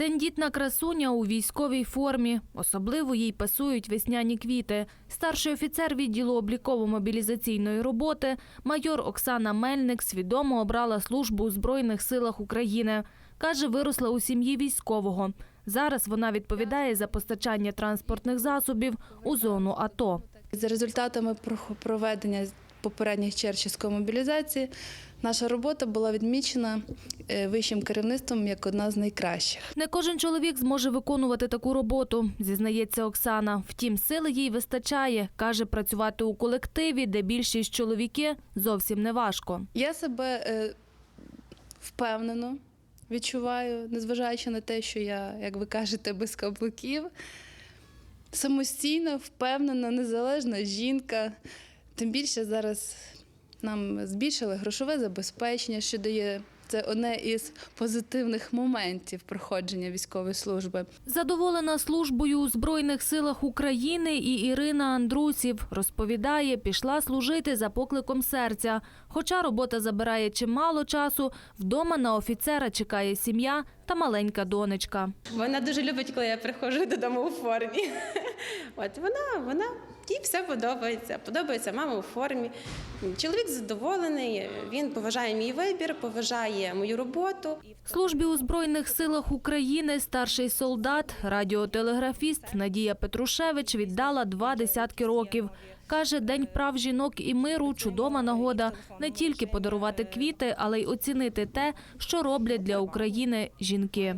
Тендітна красуня у військовій формі. Особливо їй пасують весняні квіти. Старший офіцер відділу обліково-мобілізаційної роботи, майор Оксана Мельник, свідомо обрала службу у Збройних силах України. Каже, виросла у сім'ї військового. Зараз вона відповідає за постачання транспортних засобів у зону АТО. За результатами проведення попередніх черчівської мобілізації наша робота була відмічена е, вищим керівництвом як одна з найкращих. Не кожен чоловік зможе виконувати таку роботу, зізнається Оксана. Втім, сили їй вистачає. Каже, працювати у колективі, де більшість чоловіки, зовсім не важко. Я себе е, впевнено відчуваю, незважаючи на те, що я, як ви кажете, без каблуків. Самостійна, впевнена, незалежна жінка. Тим більше зараз нам збільшили грошове забезпечення, що дає це одне із позитивних моментів проходження військової служби. Задоволена службою у Збройних силах України і Ірина Андрусів розповідає, пішла служити за покликом серця. Хоча робота забирає чимало часу, вдома на офіцера чекає сім'я та маленька донечка. Вона дуже любить, коли я приходжу додому у формі. От вона, вона їй все подобається. Подобається мама у формі. Чоловік задоволений, він поважає мій вибір, поважає мою роботу. Службі у Збройних силах України старший солдат, радіотелеграфіст Надія Петрушевич віддала два десятки років. Каже, День прав жінок і миру чудова нагода не тільки подарувати квіти, але й оцінити те, що роблять для України жінки.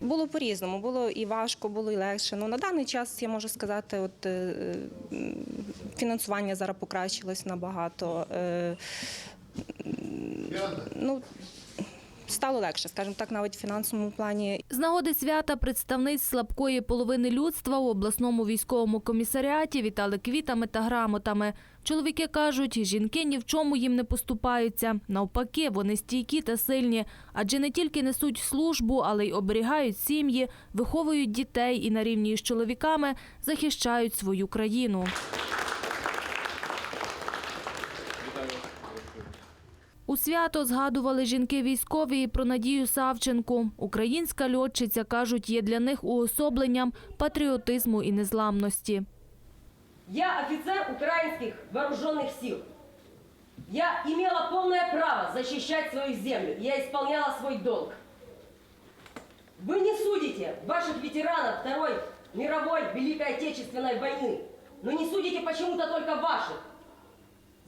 Було по-різному, було і важко, було і легше. Ну, на даний час я можу сказати, от е, фінансування зараз покращилось набагато. Е, ну, стало легше, скажімо так, навіть в фінансовому плані. З нагоди свята представниць слабкої половини людства у обласному військовому комісаріаті вітали квітами та грамотами. Чоловіки кажуть, жінки ні в чому їм не поступаються. Навпаки, вони стійкі та сильні, адже не тільки несуть службу, але й оберігають сім'ї, виховують дітей і на рівні з чоловіками захищають свою країну. У свято згадували жінки військові і про Надію Савченку. Українська льотчиця, кажуть, є для них уособленням патріотизму і незламності. Я офицер украинских вооруженных сил. Я имела полное право защищать свою землю. Я исполняла свой долг. Вы не судите ваших ветеранов Второй мировой Великой Отечественной войны, но не судите почему-то только ваших.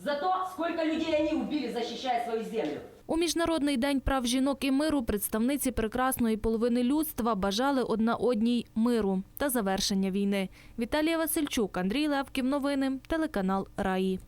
За то, сколько людей они убили, защищая свою землю. У Міжнародний день прав жінок і миру представниці прекрасної половини людства бажали одна одній миру та завершення війни. Віталія Васильчук, Андрій Левків. Новини. Телеканал Раї.